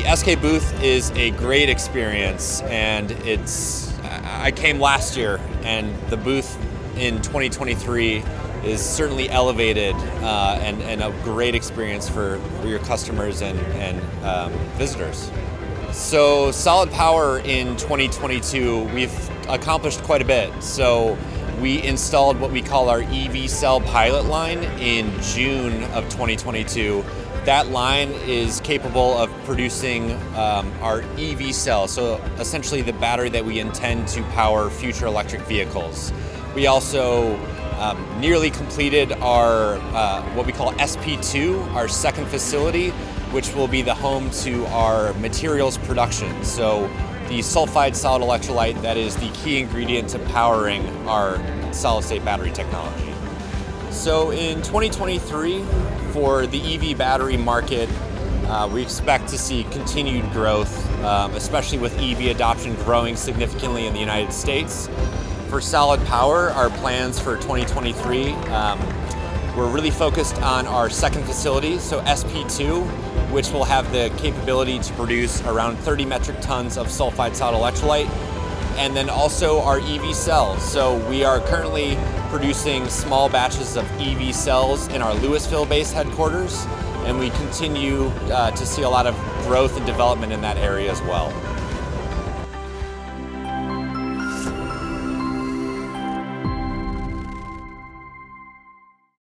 SK booth is a great experience, and it's. I came last year, and the booth in 2023 is certainly elevated uh, and, and a great experience for, for your customers and, and um, visitors. So, Solid Power in 2022, we've accomplished quite a bit. So, we installed what we call our EV cell pilot line in June of 2022. That line is capable of producing um, our EV cell, so essentially the battery that we intend to power future electric vehicles. We also um, nearly completed our uh, what we call SP2, our second facility, which will be the home to our materials production. So the sulfide solid electrolyte that is the key ingredient to powering our solid state battery technology. So in 2023, for the EV battery market, uh, we expect to see continued growth, um, especially with EV adoption growing significantly in the United States. For Solid Power, our plans for 2023, um, we're really focused on our second facility, so SP2, which will have the capability to produce around 30 metric tons of sulfide solid electrolyte, and then also our EV cells. So we are currently producing small batches of EV cells in our Louisville based headquarters, and we continue uh, to see a lot of growth and development in that area as well.